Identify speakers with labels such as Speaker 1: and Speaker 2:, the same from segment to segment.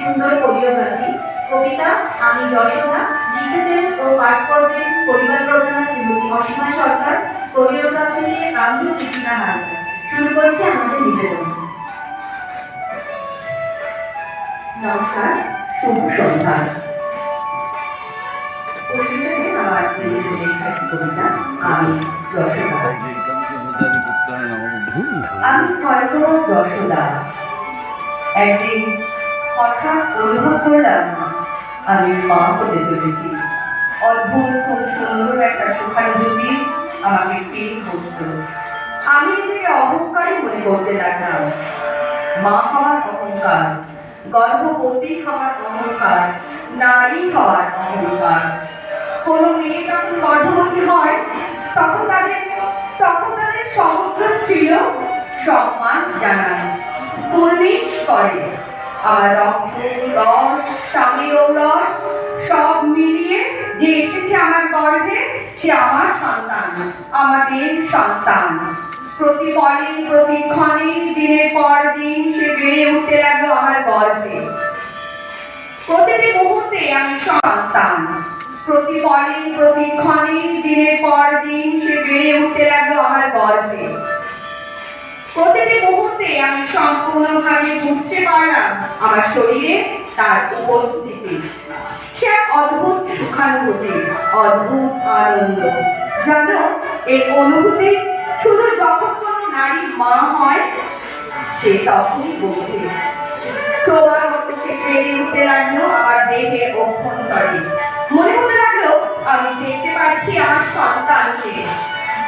Speaker 1: সুন্দর কোরিওগ্রাফি কবিতা আমি যশোদা লিখেছেন ও পাঠ করবেন পরিবার প্রধানা শ্রীমতী অসীমা সরকার কোরিওগ্রাফিতে আমি সুচিনা হালদার। শুরু করছি আমাদের নিবেদন। নমস্কার শুভ সন্ধ্যা। পরিবেশনে আমার প্রিয় লেখা কবিতা আমি যশোদা। আমি হয়তো যশোদা। একদিন হঠাৎ অনুভব করলাম আমি মা হতে চলেছি। অদ্ভুত, খুব সুন্দর একটা সুখানুভূতি আমাকে পেয়ে বসত আমি নিজেকে অহংকারী মনে করতে লাগলাম। মা হওয়ার অহংকার গর্ভবতী হওয়ার অহংকার, নারী হওয়ার অহংকার। কোনো মেয়ে যখন গর্ভবতী হয়, তখন তাদের তখন তাদের সমগ্র ছিল সম্মান জানান করে। রক্ত, রস, স্বামীর রস, সব মিলিয়ে যে এসেছে আমার গর্ভে, সে আমার সন্তান, আমাদের সন্তান। প্রতি পরে প্রতিক্ষণে দিনের পর দিন সে বেড়ে উঠতে লাগল আমার গর্ভে। প্রতিটি মুহূর্তে আমি সন্তান। প্রতি পরে প্রতিক্ষণে দিনের পর দিন সে বেড়ে উঠতে লাগল আমার গর্ভে। প্রতিটি মুহূর্তে আমি সম্পূর্ণভাবে বুঝতে পারলাম আমার শরীরে তার উপস্থিতি। সে অদ্ভুত সুখানুভূতি, অদ্ভুত আনন্দ। জানো, এই অনুভূতি শুধু যখন কোনো নারী মা হয়, সে তখনই বোঝে। ক্রমাগত সে উঠতে লাগল আমার অভ্যন্তরে। মনে হতে লাগল, আমি দেখতে পাচ্ছি আমার সন্তানকে।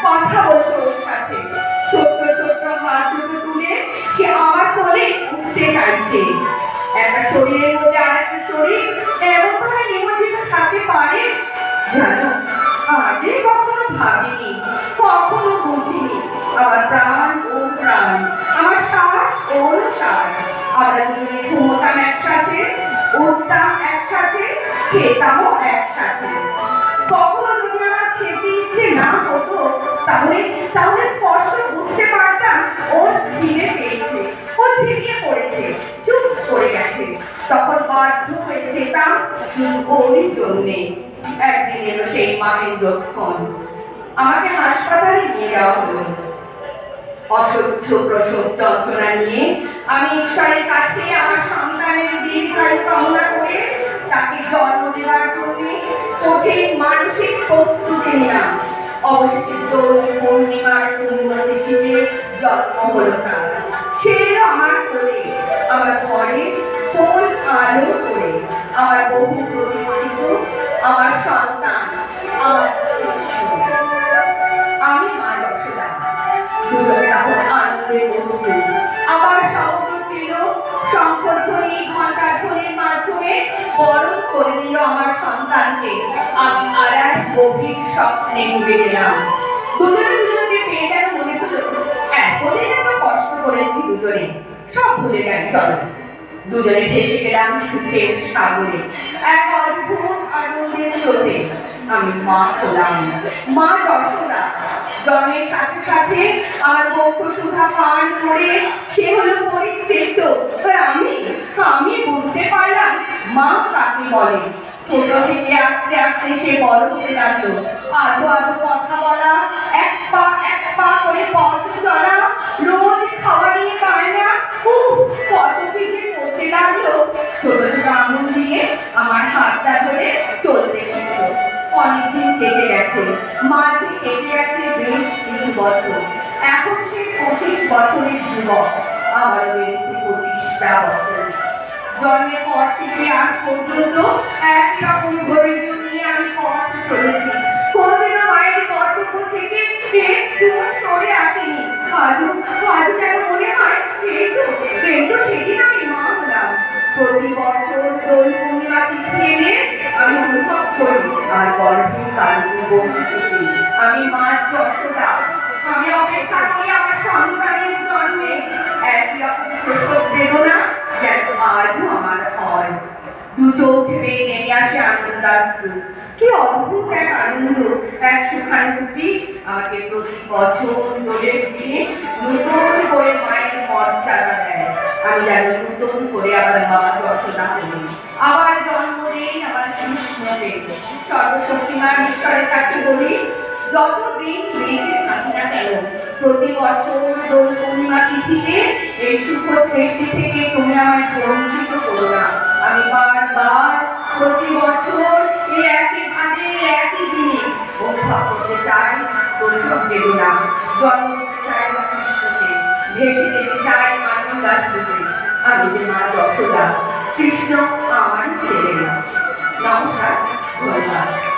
Speaker 1: কথা বলছে ওর সাথে। উঠতে চাইছে। একটা শরীরের মধ্যে আর একটা শরীর এমন ভাবে নিমজ্জিত থাকতে পারে? জানো, আগে কখনো ভাবিনি, কখনো বুঝিনি। আমার প্রাণ, ও প্রাণ, আমার শ্বাস, ওর শ্বাস। আমরা দুজনে ঘুমোতাম একসাথে, উঠতাম একসাথে, খেতামও একসাথে। শুধু জন্যে একদিন এলো সেই মাহেন্দ্রক্ষণ আমাকে হাসপাতালে নিয়ে যাওয়া হলো। অসহ্য প্রসব যন্ত্রণা নিয়ে আমি ঈশ্বরের কাছে আমার সন্তানের দীর্ঘায়ু কামনা করে তাকে জন্ম দেওয়ার জন্য কঠিন মানসিক প্রস্তুতি নিলাম। অবশেষে দোল পূর্ণিমার পুণ্যতিথিতে জন্ম হলো তার। এলো আমার কোলে, আমার ঘরে কোল আলো আমার বহু প্রতীক্ষিত আমার সন্তান, আমার আমি মা যশোদা। দুজনে তখন আনন্দের বস্তু আবার সমগ্র ছিল শঙ্খধ্বনি ঘণ্টাধ্বনির মাধ্যমে বরণ করে নিল আমার সন্তানকে। আমি আর এক গভীর স্বপ্নে ডুবে গেলাম। দুজনে দুজনকে পেয়ে মনে হলো, এতদিন এত কষ্ট করেছি দুজনে। সব ভুলে গেল, চলো। দুজনে ভেসে গেলাম সুখের সাগরে। এক অদ্ভুত আনন্দের স্রোতে আমি মা হলাম। মা যশোদা, জন্মের সাথে সাথে আমার বক্ষ সুধা পান করে সে হলো পরিতৃপ্ত আর আমি আমি বুঝতে পারলাম, মা কাকে বলে। ছোট থেকে আস্তে আস্তে সে বড় হতে লাগল। আধো আধো কথা বলা আঙুল দিয়ে আমার হাতটা ধরে চলতে শিখলো অনেকদিন কেটে গেছে, মাঝে কেটে গেছে বেশ কিছু বছর। এখন সে পঁচিশ বছরের যুবক আমার বেড়েছে পঁচিশটা বছর। জন্মের পর থেকে আজ পর্যন্ত একই রকম ধৈর্য নিয়ে আমি পথ চলেছি। কোনোদিনও মায়ের কর্তব্য কারণ আমি মা যশোদা। আমি অপেক্ষা করি আমার সন্তানের জন্মে। একই রকম প্রসব বেদনা যেন আজও আমার হয়। দু চোখ বেয়ে নেমে আসে আনন্দাশ্রু। কি অদ্ভুত এক আনন্দ। এক সুখানুভূতি আমাকে প্রতি বছর দোলের দিনে নতুন করে মায়ের মর্যাদা দেয়। আমি যেন নতুন করে আবার মা যশোদা হই আবার জন্ম আমার সর্বশক্তিমান ঈশ্বরের কাছে বলি যতদিন বেঁচে থাকি না কেন, প্রতি বছর দোল পূর্ণিমা তিথিতে এই তৃপ্তি থেকে তুমি বঞ্চিত করো না। আমি প্রতি বছর এই একই ভাবে, একই দিনে অনুভব করতে চাই সঙ্গে বেদনা জন্ম চাই কৃষ্ণকে, ভেসে যেতে চাই আমি যে মা যশোদা, কৃষ্ণ আমার ছেলে না নমস্কার ধন্যবাদ